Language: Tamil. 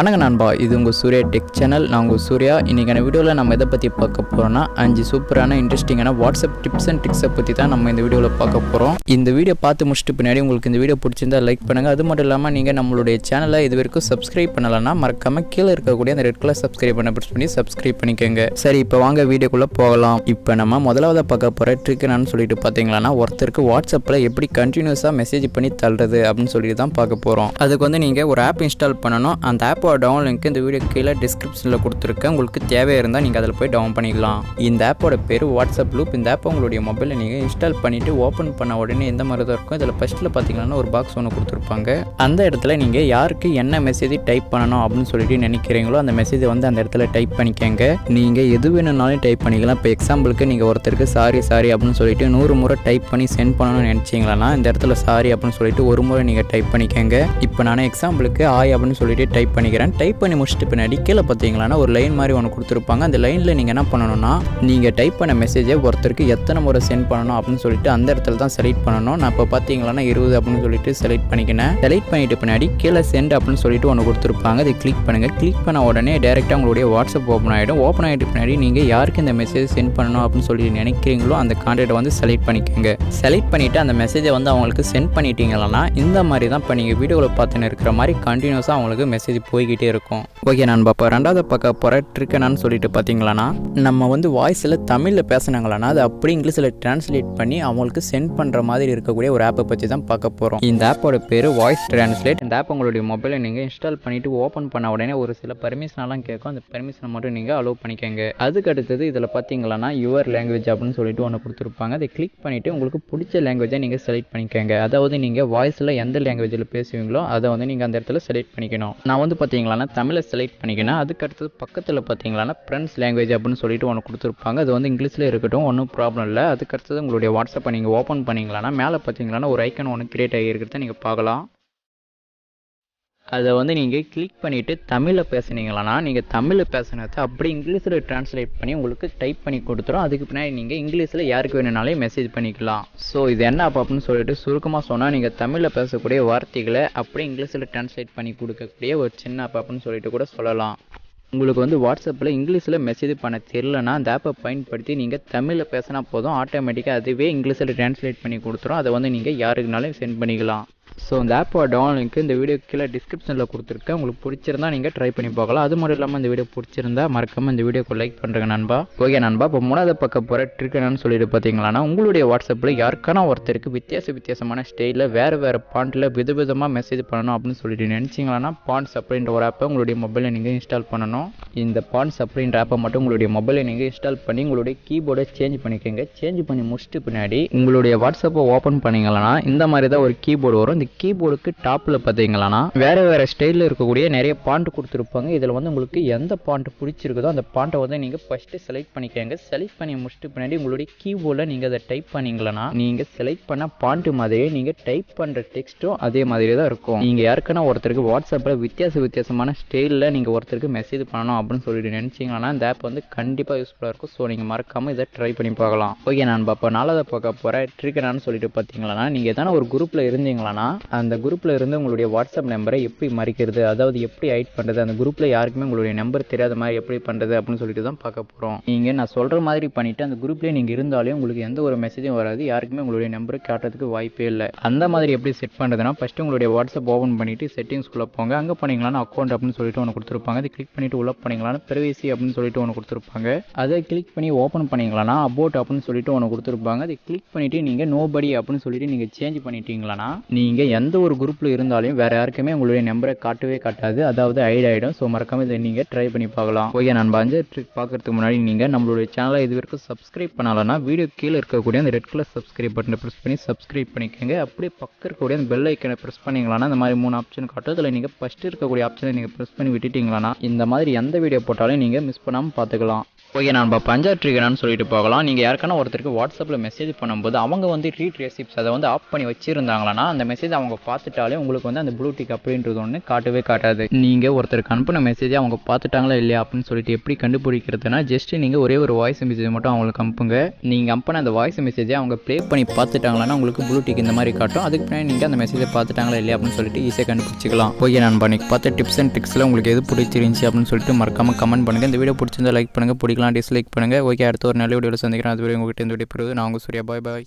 வணக்க நண்பா இது உங்கள் சூர்யா டெக் சேனல். நான் உங்கள் சூர்யா. இன்றைக்கான வீடியோவில் நம்ம எதை பற்றி பார்க்க போகிறோம்னா அஞ்சு சூப்பரான இன்ட்ரெஸ்டிங்கான வாட்ஸ்அப் டிப்ஸ் அண்ட் ட்ரிக்ஸை பற்றி தான் நம்ம இந்த வீடியோவில் பார்க்க போகிறோம் இந்த வீடியோ பார்த்து முடிச்சுட்டு பின்னாடி உங்களுக்கு இந்த வீடியோ பிடிச்சிருந்தா லைக் பண்ணுங்கள் அது மட்டும் இல்லாமல் நீங்கள் நம்மளுடைய சேனலை இது வரைக்கும் சப்ஸ்கிரைப் பண்ணலைன்னா மறக்காமல் கீழே இருக்கக்கூடிய அந்த ரெட் கலர் சப்ஸ்கிரைப் பண்ண ப்ரெஸ் பண்ணி சப்ஸ்கிரைப் பண்ணிக்கோங்க. சரி இப்போ வாங்க வீடியோக்குள்ளே போகலாம். இப்போ நம்ம முதலாவது பார்க்க போகிற ட்ரிக் என்னன்னு சொல்லிட்டு பார்த்தீங்களன்னா ஒருத்தருக்கு வாட்ஸ்அப்பில் எப்படி கண்டினியூஸாக மெசேஜ் பண்ணி தள்ளுறது அப்படின்னு சொல்லிட்டு தான் பார்க்க போகிறோம் அதுக்கு வந்து நீங்கள் ஒரு ஆப் இன்ஸ்டால் பண்ணணும். அந்த ஆப்போட டவுன் லிங்க் இந்த வீடியோ கீழே டிஸ்கிரிப்ஷனில் கொடுத்துருக்கேன். உங்களுக்கு தேவையாக இருந்தால் நீங்கள் அதில் போய் டவுன் பண்ணிக்கலாம். இந்த ஆப்போட பேர் வாட்ஸ்அப் லூப் இந்த ஆப் உங்களுடைய மொபைலில் நீங்கள் இன்ஸ்டால் பண்ணிவிட்டு ஓப்பன் பண்ண உடனே எந்த மாதிரி தான் இருக்கும் இதில் ஃபஸ்ட்டில் பார்த்தீங்கன்னா ஒரு பாக்ஸ் ஒன்று கொடுத்துருப்பாங்க. அந்த இடத்துல நீங்கள் யாருக்கு என்ன மெசேஜ் டைப் பண்ணணும் அப்படின்னு சொல்லிட்டு நினைக்கிறீங்களோ அந்த மெசேஜை வந்து அந்த இடத்துல டைப் பண்ணிக்கங்க. நீங்கள் எது வேணும்னாலும் டைப் பண்ணிக்கலாம். இப்போ எக்ஸாம்பிளுக்கு நீங்கள் ஒருத்தருக்கு சாரி சாரி அப்படின்னு சொல்லிட்டு நூறு முறை டைப் பண்ணி சென்ட் பண்ணணும்னு நினச்சிங்களா இந்த இடத்துல சாரி அப்படின்னு சொல்லிட்டு ஒரு முறை நீங்கள் டைப் பண்ணிக்கங்க. இப்போ நான் எக்ஸாம்பிளுக்கு ஆய் அப்படின்னு சொல்லிட்டு டைப் பண்ணிக்கிறேன். டைப் பண்ணி முடிச்சுட்டு பின்னாடி கீழே பார்த்தீங்களான்னா ஒரு லைன் மாதிரி ஒன்று கொடுத்துருப்பாங்க. அந்த லைனில் நீங்கள் என்ன பண்ணணும்னா நீங்கள் டைப் பண்ண மெசேஜை ஒருத்தருக்கு எத்தனை முறை சென்ட் பண்ணணும் அப்படின்னு சொல்லிட்டு அந்த இடத்துல தான் செலக்ட் பண்ணணும். நான் இப்போ பார்த்தீங்களா இருபது அப்படின்னு சொல்லிட்டு செலக்ட் பண்ணிக்கினேன். செலக்ட் பண்ணிட்டு பின்னாடி கீழே சென்ட் அப்படின்னு சொல்லிட்டு ஒன்று கொடுத்துருப்பாங்க. அதை கிளிக் பண்ணுங்கள் கிளிக் பண்ண உடனே டேரெக்டாக உங்களுடைய வாட்ஸ்அப் ஓப்பன் ஆகிடும் ஓப்பன் ஆகிட்டு பின்னாடி நீங்கள் யாருக்கு இந்த மெசேஜ் சென்ட் பண்ணணும் அப்படின்னு சொல்லி நினைக்கிறீங்களோ அந்த கான்டாக்டை வந்து செலக்ட் பண்ணிக்கோங்க. செலக்ட் பண்ணிவிட்டு அந்த மெசேஜை வந்து அவங்களுக்கு சென்ட் பண்ணிட்டீங்கன்னா இந்த மாதிரி தான் இப்போ நீங்கள் வீடியோவில் பார்த்துன்னு இருக்கிற மாதிரி கண்டினியூஸாக அவங்களுக்கு மெசேஜ் போய்கிட்டே இருக்கும். ஓகே நான் இப்போ ரெண்டாவது ட்ரிக் என்னன்னு சொல்லிட்டு பார்த்தீங்களான்னா நம்ம வந்து வாய்ஸில் தமிழில் பேசினாங்களான்னா அது அப்படி இங்கிலீஷில் ட்ரான்ஸ்லேட் பண்ணி அவங்களுக்கு சென்ட் பண்ணுற மாதிரி இருக்கக்கூடிய ஒரு ஆப்பை பற்றி தான் பார்க்க போகிறோம் இந்த ஆப்போட பேர் வாய்ஸ் ட்ரான்ஸ்லேட் இந்த ஆப் உங்களுடைய மொபைலில் நீங்கள் இன்ஸ்டால் பண்ணிவிட்டு ஓப்பன் பண்ண உடனே ஒரு சில பர்மிஷனெல்லாம் கேட்கும் அந்த பர்மிஷனை மட்டும் நீங்கள் அலோவ் பண்ணிக்கோங்க. அதுக்கு அடுத்தது இதில் பார்த்தீங்களான்னா யுவர் லாங்குவேஜ் அப்படின்னு சொல்லிட்டு ஒன்று கொடுத்துருப்பாங்க. அதை கிளிக் பண்ணிவிட்டு உங்களுக்கு பிடிச்ச லாங்குவேஜை நீங்கள் செலக்ட் பண்ணிக்கோங்க. அதாவது நீங்கள் வாய்ஸில் எந்த லாங்குவேஜில் பேசுவீங்களோ அதை வந்து நீங்கள் அந்த இடத்துல செலக்ட் பண்ணிக்கணும். நான் வந்து பார்த்தீங்களான்னா தமிழை செலக்ட் பண்ணிக்கணும் அதுக்கு அடுத்தது பக்கத்தில் பார்த்தீங்களான்னா ஃப்ரெண்ட்ஸ் லாங்குவேஜ் அப்படின்னு சொல்லிட்டு ஒன்று கொடுத்துருப்பாங்க. அது வந்து இங்கிலீஷில் இருக்கட்டும் ஒன்றும் ப்ராப்ளம் இல்லை. அதுக்கு அடுத்தது உங்களுடைய வாட்ஸ்அப்பை நீங்கள் ஓப்பன் பண்ணிங்களான்னா மேலே பார்த்தீங்களான்னா ஒரு ஐக்கன் ஒன்று கிரியேட் ஆகியிருக்கிறத நீங்கள் பார்க்கலாம். அதை வந்து நீங்கள் கிளிக் பண்ணிவிட்டு தமிழில் பேசுனீங்களன்னா நீங்கள் தமிழில் பேசுனதை அப்படி இங்கிலீஷில் ட்ரான்ஸ்லேட் பண்ணி உங்களுக்கு டைப் பண்ணி கொடுத்துரும். அதுக்கு பின்னாடி நீங்கள் இங்கிலீஷில் யாருக்கு வேணும்னாலே மெசேஜ் பண்ணிக்கலாம். ஸோ இது என்ன ஆப் அப்படின்னு சொல்லிட்டு சுருக்கமாக சொன்னால் நீங்கள் தமிழில் பேசக்கூடிய வார்த்தைகளை அப்படியே இங்கிலீஷில் ட்ரான்ஸ்லேட் பண்ணி கொடுக்கக்கூடிய ஒரு சின்ன ஆப் அப்படின்னு சொல்லிட்டு கூட சொல்லலாம். உங்களுக்கு வந்து வாட்ஸ்அப்பில் இங்கிலீஷில் மெசேஜ் பண்ண தெரிலனா அந்த ஆப்பை பயன்படுத்தி நீங்கள் தமிழில் பேசினா போதும். ஆட்டோமேட்டிக்காக அதுவே இங்கிலீஷில் ட்ரான்ஸ்லேட் பண்ணி கொடுத்துரும். அதை வந்து நீங்கள் யாருக்குனாலும் சென்ட் பண்ணிக்கலாம். ஸோ இந்த ஆப்போட டவுன் லிங்க் இந்த வீடியோ கீழே டிஸ்கிரிப்ஷனில் கொடுத்துருக்கேன். உங்களுக்கு பிடிச்சிருந்தா நீங்கள் ட்ரை பண்ணி பார்க்கலாம். அது மட்டும் இல்லாமல் இந்த வீடியோ பிடிச்சிருந்தா மறக்காமல் இந்த வீடியோக்கு லைக் பண்ணுறேங்க நண்பா. ஓகே நண்பா இப்போ மூணாவது பக்கம் போகிற ட்ரிக் என்னன்னு சொல்லிட்டு பார்த்தீங்களான்னா உங்களுடைய வாட்ஸ்அப்பில் யாருக்கான ஒருத்தருக்கு வித்தியாச வித்தியாசமான ஸ்டைலில் வேறு வேறு பாண்டில் விதவிதமாக மெசேஜ் பண்ணணும் அப்படின்னு சொல்லிட்டு நினச்சிங்களான்னா பாண்ட்ஸ் அப்படின்ற ஒரு ஆப்பை உங்களுடைய மொபைலில் நீங்கள் இன்ஸ்டால் பண்ணணும். இந்த பாண்ட்ஸ் அப்படின்ற ஆப்பை மட்டும் உங்களுடைய மொபைலில் நீங்கள் இன்ஸ்டால் பண்ணி உங்களுடைய கீபோர்டை சேஞ்ச் பண்ணிக்கோங்க. சேஞ்ச் பண்ணி முடிச்சுட்டு பின்னாடி உங்களுடைய வாட்ஸ்அப்பை ஓப்பன் பண்ணீங்கன்னா இந்த மாதிரி தான் ஒரு கீபோர்டு வரும். இந்த கீபோர்டுக்கு டாப்பில் பார்த்தீங்களான்னா வேறு வேறு ஸ்டைலில் இருக்கக்கூடிய நிறைய பாண்ட் கொடுத்துருப்பாங்க. இதில் வந்து உங்களுக்கு எந்த பாண்ட் பிடிச்சிருக்குதோ அந்த பாண்ட்டை வந்து நீங்கள் ஃபஸ்ட்டு செலக்ட் பண்ணிக்கோங்க. செலக்ட் பண்ணி முடிச்சுட்டு பின்னாடி உங்களுடைய கீபோர்டில் நீங்கள் அதை டைப் பண்ணீங்களன்னா நீங்கள் செலக்ட் பண்ண பாண்ட் மாதிரியே நீங்கள் டைப் பண்ணுற டெக்ஸ்ட்டும் அதே மாதிரி தான் இருக்கும். நீங்கள் யாருக்குன்னா ஒருத்தருக்கு வாட்ஸ்அப்பில் வித்தியாச வித்தியாசமான ஸ்டைலில் நீங்கள் ஒருத்தருக்கு மெசேஜ் பண்ணணும் அப்படின்னு சொல்லிட்டு நினச்சிங்கன்னா இந்த ஆப் வந்து கண்டிப்பாக யூஸ்ஃபுல்லாக இருக்கும். ஸோ நீங்கள் மறக்காமல் இதை ட்ரை பண்ணி பார்க்கலாம். ஓகே நான் பார்ப்போம் நாலாவது பார்க்க போகிற ட்ரிக் என்னன்னு சொல்லிட்டு பார்த்தீங்களா நீங்கள் எதனா ஒரு குரூப்பில் இருந்தீங்களா அந்த குரூப்பில் இருந்து உங்களுடைய வாட்ஸ்அப் நம்பரை எப்படி மறைக்கிறது அதாவது எப்படி ஹைட் பண்ணுறது அந்த குரூப்பில் யாருக்குமே உங்களுடைய நம்பர் தெரியாத மாதிரி எப்படி பண்ணுறது அப்படின்னு சொல்லிட்டு தான் பார்க்க போகிறோம் நீங்கள் நான் சொல்கிற மாதிரி பண்ணிவிட்டு அந்த குரூப்லேயே நீங்கள் இருந்தாலே உங்களுக்கு எந்த ஒரு மெசேஜும் வராது யாருக்குமே உங்களுடைய நம்பரை காட்டுறதுக்கு வாய்ப்பே இல்லை. அந்த மாதிரி எப்படி செட் பண்ணுறதுனா ஃபஸ்ட்டு உங்களுடைய வாட்ஸ்அப் ஓப்பன் பண்ணிவிட்டு செட்டிங்ஸ்குள்ளே போங்க. அங்கே பண்ணிங்களான்னு அக்கௌண்ட் அப்படின்னு சொல்லிட்டு ஒன்று கொடுத்துருப்பாங்க. அதை கிளிக் பண்ணிவிட்டு உள்ள பண்ணிங்களான்னு பிரைவேசி அப்படின்னு சொல்லிட்டு ஒன்று கொடுத்துருப்பாங்க. அதை கிளிக் பண்ணி ஓப்பன் பண்ணிங்களான்னா அபோட் அப்படின்னு சொல்லிட்டு ஒன்று கொடுத்துருப்பாங்க. அதை கிளிக் பண்ணிவிட்டு நீங்கள் நோபடி அப்படின்னு சொல்லிட்டு நீங்கள் சேஞ்ச் பண்ணிட்டீங்களானா நீங்கள் எந்த ஒரு குரூப்பில் இருந்தாலும் வேறு யாருக்குமே உங்களுடைய நம்பரை காட்டவே காட்டாது. அதாவது ஐட் ஆகிடும் ஸோ மறக்காம இதை நீங்கள் ட்ரை பண்ணி பார்க்கலாம். ஓகே நான் பாஞ்ச ட்ரிக் பார்க்கறதுக்கு முன்னாடி நீங்கள் நம்மளுடைய சேனலை இது வரைக்கும் சப்ஸ்கிரைப் பண்ணலன்னா வீடியோ கீழே இருக்கக்கூடிய அந்த ரெட் கலர் சப்ஸ்கிரைப் பட்டனை ப்ரெஸ் பண்ணி சப்ஸ்கிரைப் பண்ணிக்கோங்க. அப்படியே பக்கம் இருக்கக்கூடிய அந்த பெல் ஐக்கனை ப்ரெஸ் பண்ணிங்களான்னா இந்த மாதிரி மூணு ஆப்ஷன் காட்டும். அதில் நீங்கள் ஃபஸ்ட்டு இருக்கக்கூடிய ஆப்ஷனை நீங்கள் ப்ரெஸ் பண்ணி விட்டுட்டீங்களான்னா இந்த மாதிரி எந்த வீடியோ போட்டாலும் நீங்கள் மிஸ் பண்ணாமல் பார்த்துக்கலாம். ஓகே நான் பஞ்சா ட்ரிகரான்னு சொல்லிட்டு போகலாம். நீங்கள் யாருக்கான ஒருத்தருக்கு வாட்ஸ்அப்பில் மெசேஜ் பண்ணும்போது அவங்க வந்து ரீட் ரெசிப்ஸ் அதை வந்து ஆஃப் பண்ணி வச்சுருந்தாங்களான்னா அந்த மெசேஜ் அவங்க பார்த்துட்டாலே உங்களுக்கு வந்து அந்த ப்ளூ டிக் அப்படின்றது ஒன்று காட்டவே காட்டாது. நீங்கள் ஒருத்தருக்கு அனுப்பின மெசேஜை அவங்க பார்த்துட்டாங்களா இல்லையா அப்படின்னு சொல்லிட்டு எப்படி கண்டுபிடிக்கிறதுனா ஜஸ்ட் நீங்கள் ஒரே ஒரு வாய்ஸ் மெசேஜ் மட்டும் அவங்களுக்கு அனுப்புங்க. நீங்கள் அனுப்பின அந்த வாய்ஸ் மெசேஜை அவங்க ப்ளே பண்ணி பார்த்துட்டாங்களான்னா உங்களுக்கு ப்ளூ டிக் இந்த மாதிரி காட்டும். அதுக்கு பின்னாடி நீங்கள் அந்த மெசேஜை பார்த்துட்டாங்களா இல்லையா அப்படின்னு சொல்லிட்டு ஈஸியாக கண்டுபிடிச்சிக்கலாம். ஓகே நான் பண்ணி பார்த்த டிப்ஸ் அண்ட் ட்ரிக்ஸில் உங்களுக்கு எது பிடிச்சிருந்துச்சி அப்படின்னு சொல்லிட்டு மறக்காமல் கமெண்ட் பண்ணுங்கள் இந்த வீடியோ பிடிச்சிருந்தா லைக் பண்ணுங்கள் பிடிக்கலாம் டிஸ்லைக் பண்ணுங்கள் ஓகே அடுத்த ஒரு நல்ல வீடியோவில் சந்திக்கிறேன் அது வரை உங்கள்கிட்ட இந்த வீடியோ பெறுவது நான் உங்கள் சூர்யா பாய் பாய்